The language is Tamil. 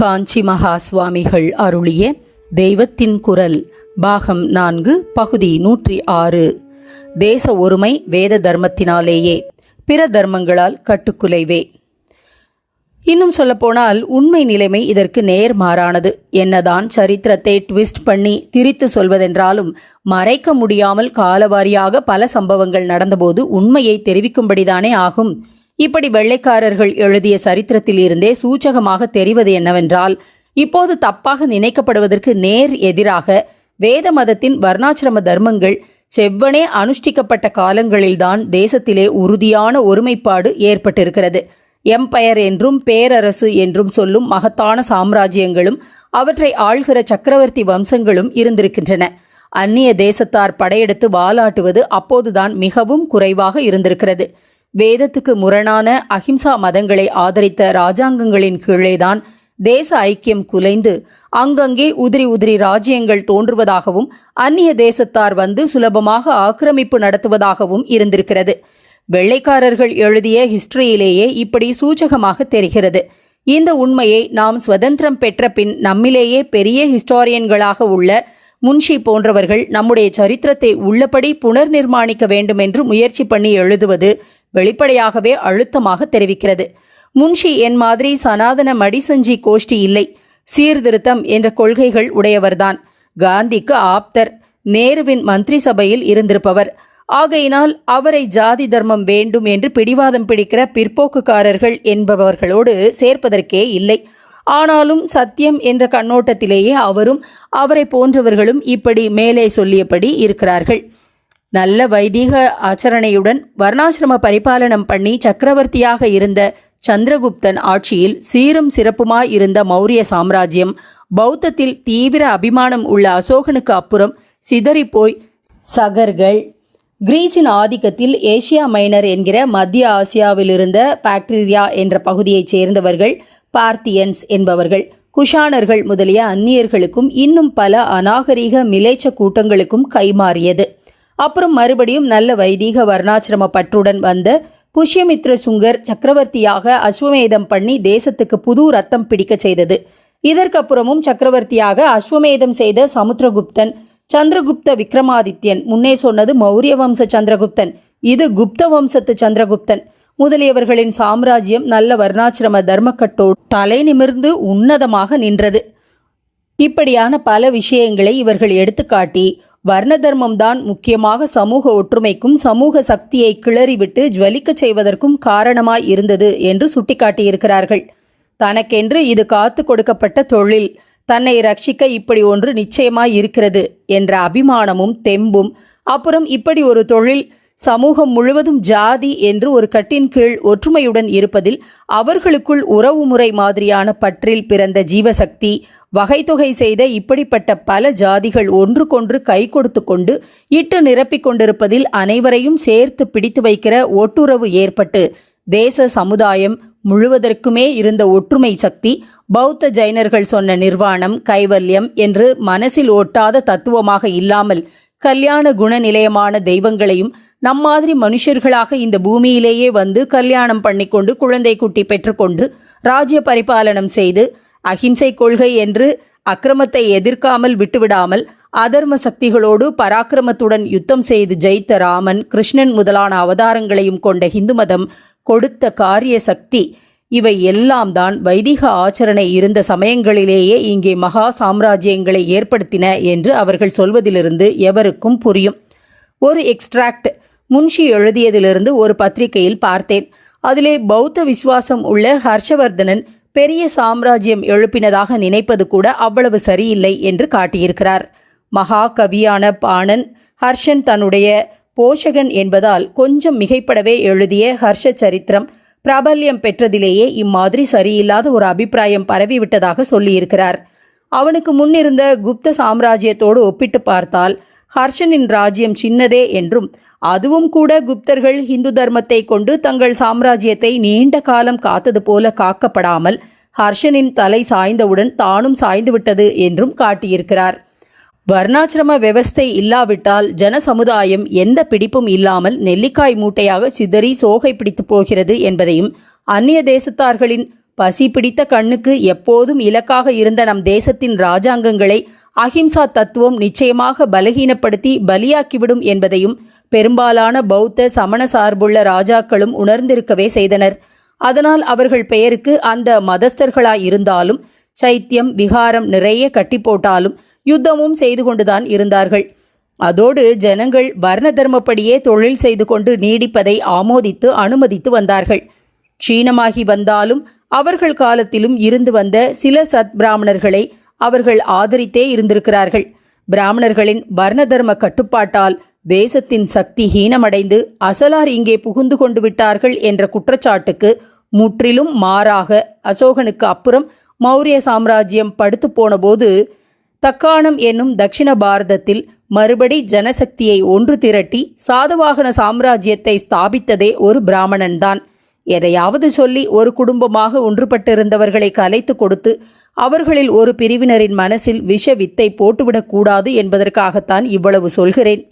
காஞ்சி மகா சுவாமிகள் அருளிய தெய்வத்தின் குரல் பாகம் நான்கு பகுதி நூற்றி ஆறு. தேச ஒருமை வேத தர்மத்தினாலேயே பிற தர்மங்களால் கட்டுக்குலைவே. இன்னும் சொல்லப்போனால் உண்மை நிலைமை இதற்கு நேர்மாறானது. என்னதான் சரித்திரத்தை ட்விஸ்ட் பண்ணி திரித்து சொல்வதென்றாலும் மறைக்க முடியாமல் காலவாரியாக பல சம்பவங்கள் நடந்தபோது உண்மையை தெரிவிக்கும்படிதானே ஆகும். இப்படி வெள்ளைக்காரர்கள் எழுதிய சரித்திரத்திலிருந்தே சூச்சகமாக தெரிவது என்னவென்றால் இப்போது தப்பாக நினைக்கப்படுவதற்கு நேர் எதிராக வேத மதத்தின் வர்ணாசிரம தர்மங்கள் செவ்வனே அனுஷ்டிக்கப்பட்ட காலங்களில்தான் தேசத்திலே உறுதியான ஒருமைப்பாடு ஏற்பட்டிருக்கிறது. எம்பயர் என்றும் பேரரசு என்றும் சொல்லும் மகத்தான சாம்ராஜ்யங்களும் அவற்றை ஆள்கிற சக்கரவர்த்தி வம்சங்களும் இருந்திருக்கின்றன. அந்நிய தேசத்தார் படையெடுத்து வாலாட்டுவது அப்போதுதான் மிகவும் குறைவாக இருந்திருக்கிறது. வேதத்துக்கு முரணான அஹிம்சா மதங்களை ஆதரித்த ராஜாங்கங்களின் கீழேதான் தேச ஐக்கியம் குலைந்து அங்கங்கே உதிரி உதிரி ராஜ்யங்கள் தோன்றுவதாகவும் அந்நிய தேசத்தார் வந்து சுலபமாக ஆக்கிரமிப்பு நடத்துவதாகவும் இருந்திருக்கிறது. வெள்ளைக்காரர்கள் எழுதிய ஹிஸ்டரியிலேயே இப்படி சூச்சகமாக தெரிகிறது. இந்த உண்மையை நாம் சுதந்திரம் பெற்ற பின் நம்மிலேயே பெரிய ஹிஸ்டாரியன்களாக உள்ள முன்ஷி போன்றவர்கள் நம்முடைய சரித்திரத்தை உள்ளபடி புனர் நிர்மாணிக்க வேண்டும் என்று முயற்சி பண்ணி எழுதுவது வெளிப்படையாகவே அழுத்தமாக தெரிவிக்கிறது. முன்ஷி என் மாதிரி சனாதன மடிசஞ்சி கோஷ்டி இல்லை. சீர்திருத்தம் என்ற கொள்கைகள் உடையவர்தான். காந்திக்கு ஆப்தர். நேருவின் மந்திரி சபையில் இருந்திருப்பவர். ஆகையினால் அவரை ஜாதி தர்மம் வேண்டும் என்று பிடிவாதம் பிடிக்கிற பிற்போக்குக்காரர்கள் என்பவர்களோடு சேர்ப்பதற்கே இல்லை. ஆனாலும் சத்தியம் என்ற கண்ணோட்டத்திலேயே அவரும் அவரை போன்றவர்களும் இப்படி மேலே சொல்லியபடி இருக்கிறார்கள். நல்ல வைதீக ஆச்சரணையுடன் வர்ணாசிரம பரிபாலனம் பண்ணி சக்கரவர்த்தியாக இருந்த சந்திரகுப்தன் ஆட்சியில் சீரும் சிறப்புமாய் இருந்த மௌரிய சாம்ராஜ்யம் பௌத்தத்தில் தீவிர அபிமானம் உள்ள அசோகனுக்கு அப்புறம் சிதறிப்போய் சகர்கள். கிரீஸின் ஆதிக்கத்தில் ஏசியா மைனர் என்கிற மத்திய ஆசியாவில் இருந்த பாக்டீரியா என்ற பகுதியைச் சேர்ந்தவர்கள் பார்த்தியன்ஸ் என்பவர்கள் குஷானர்கள் முதலிய அந்நியர்களுக்கும் இன்னும் பல அநாகரீக மிலேச்ச கூட்டங்களுக்கும் கைமாறியது. அப்புறம் மறுபடியும் நல்ல வைதீக வர்ணாசிரம பற்றுடன் வந்த புஷ்யமித்ர சுங்கர் சக்கரவர்த்தியாக அஸ்வமேதம் பண்ணி தேசத்துக்கு புது ரத்தம் பிடிக்கச் செய்தது. இதற்கப்புறமும் சக்கரவர்த்தியாக அஸ்வமேதம் செய்த சமுத்திரகுப்தன் சந்திரகுப்த விக்ரமாதித்யன் முன்னே சொன்னது மௌரிய வம்ச சந்திரகுப்தன் இது குப்த வம்சத்து சந்திரகுப்தன். முதலியவர்களின் சாம்ராஜ்யம் நல்ல வர்ணாசிரம தர்மக்கட்டோடு தலை நிமிர்ந்து உன்னதமாக நின்றது. இப்படியான பல விஷயங்களை இவர்கள் எடுத்துக்காட்டி வர்ண தர்மம்தான் முக்கியமாக சமூக ஒற்றுமைக்கும் சமூக சக்தியை கிளறிவிட்டு ஜுவலிக்கச் செய்வதற்கும் காரணமாய் இருந்தது என்று சுட்டிக்காட்டியிருக்கிறார்கள். தனக்கென்று இது காத்து கொடுக்கப்பட்ட தொழில். தன்னை ரட்சிக்க இப்படி ஒன்று நிச்சயமாய் இருக்கிறது என்ற அபிமானமும் தெம்பும் அப்புறம் இப்படி ஒரு தொழில் சமூகம் முழுவதும் ஜாதி என்று ஒரு கட்டின் கீழ் ஒற்றுமையுடன் இருப்பதில் அவர்களுக்குள் உறவுமுறை மாதிரியான பற்றில் பிறந்த ஜீவசக்தி வகைத்தொகை செய்த இப்படிப்பட்ட பல ஜாதிகள் ஒன்றுக்கொன்று கை கொடுத்து கொண்டு இட்டு நிரப்பிக் கொண்டிருப்பதில் அனைவரையும் சேர்த்து பிடித்து வைக்கிற ஒட்டுறவு ஏற்பட்டு தேச சமுதாயம் முழுவதற்குமே இருந்த ஒற்றுமை சக்தி பௌத்த ஜைனர்கள் சொன்ன நிர்வாணம் கைவல்யம் என்று மனசில் ஒட்டாத தத்துவமாக இல்லாமல் கல்யாண குணநிலையமான தெய்வங்களையும் நம்மாதிரி மனுஷர்களாக இந்த பூமியிலேயே வந்து கல்யாணம் பண்ணிக்கொண்டு குழந்தை குட்டி பெற்றுக்கொண்டு ராஜ்ய பரிபாலனம் செய்து அகிம்சை கொள்கை என்று அக்கிரமத்தை எதிர்க்காமல் விட்டுவிடாமல் அதர்ம சக்திகளோடு பராக்கிரமத்துடன் யுத்தம் செய்து ஜெயித்த ராமன் கிருஷ்ணன் முதலான அவதாரங்களையும் கொண்ட இந்து மதம் கொடுத்த காரிய சக்தி இவை எல்லாம் தான் வைதிக ஆச்சரணை இருந்த சமயங்களிலேயே இங்கே மகா சாம்ராஜ்யங்களை ஏற்படுத்தின என்று அவர்கள் சொல்வதிலிருந்து எவருக்கும் புரியும். ஒரு எக்ஸ்ட்ராக்ட் முன்ஷி எழுதியதிலிருந்து ஒரு பத்திரிகையில் பார்த்தேன். அதிலே பௌத்த விசுவாசம் உள்ள ஹர்ஷவர்தனன் பெரிய சாம்ராஜ்யம் எழுப்பினதாக நினைப்பது கூட அவ்வளவு சரியில்லை என்று காட்டியிருக்கிறார். மகா கவியான பாணன் ஹர்ஷன் தன்னுடைய போஷகன் என்பதால் கொஞ்சம் மிகைப்படவே எழுதிய ஹர்ஷ சரித்திரம். பிரபல்யம் பெற்றதிலேயே இம்மாதிரி சரியில்லாத ஒரு அபிப்பிராயம் பரவிவிட்டதாக சொல்லியிருக்கிறார். அவனுக்கு முன்னிருந்த குப்த சாம்ராஜ்யத்தோடு ஒப்பிட்டு பார்த்தால் ஹர்ஷனின் ராஜ்யம் சின்னதே என்றும் அதுவும் கூட குப்தர்கள் ஹிந்து தர்மத்தை கொண்டு தங்கள் சாம்ராஜ்யத்தை நீண்ட காலம் காத்தது போல காக்கப்படாமல் ஹர்ஷனின் தலை சாய்ந்தவுடன் தானும் சாய்ந்துவிட்டது என்றும் காட்டியிருக்கிறார். வர்ணாசிரம விவஸ்தை இல்லாவிட்டால் ஜன சமுதாயம் எந்த பிடிப்பும் இல்லாமல் நெல்லிக்காய் மூட்டையாக சிதறி சோகை பிடித்து போகிறது என்பதையும் அந்நிய தேசத்தார்களின் பசி பிடித்த கண்ணுக்கு எப்போதும் இலக்காக இருந்த நம் தேசத்தின் ராஜாங்கங்களை அஹிம்சா தத்துவம் நிச்சயமாக பலகீனப்படுத்தி பலியாக்கிவிடும் என்பதையும் பெரும்பாலான பௌத்த சமண சார்புள்ள ராஜாக்களும் உணர்ந்திருக்கவே செய்தனர். அதனால் அவர்கள் பெயருக்கு அந்த மதஸ்தர்களாய் இருந்தாலும் சைத்தியம் விகாரம் நிறைய கட்டி போட்டாலும் யுத்தமும் செய்து கொண்டுதான் இருந்தார்கள். அதோடு ஜனங்கள் வர்ண தர்மப்படியே தொழில் செய்து கொண்டு நீடிப்பதை ஆமோதித்து அனுமதித்து வந்தார்கள். க்ஷீணமாகி வந்தாலும் அவர்கள் காலத்திலும் இருந்து வந்த சில சத் பிராமணர்களை அவர்கள் ஆதரித்தே இருந்திருக்கிறார்கள். பிராமணர்களின் வர்ண தர்ம கட்டுப்பாட்டால் தேசத்தின் சக்தி ஹீனமடைந்து அசலார் இங்கே புகுந்து கொண்டு விட்டார்கள் என்ற குற்றச்சாட்டுக்கு முற்றிலும் மாறாக அசோகனுக்கு அப்புறம் மௌரிய சாம்ராஜ்யம் படுத்து போனபோது தக்காணம் என்னும் தக்ஷிண பாரதத்தில் மறுபடி ஜனசக்தியை ஒன்று திரட்டி சாதவாகன சாம்ராஜ்யத்தை ஸ்தாபித்ததே ஒரு பிராமணன்தான். எதையாவது சொல்லி ஒரு குடும்பமாக ஒன்றுபட்டிருந்தவர்களை கலைத்து கொடுத்து அவர்களில் ஒரு பிரிவினரின் மனசில் விஷ வித்தை போட்டுவிடக்கூடாது என்பதற்காகத்தான் இவ்வளவு சொல்கிறேன்.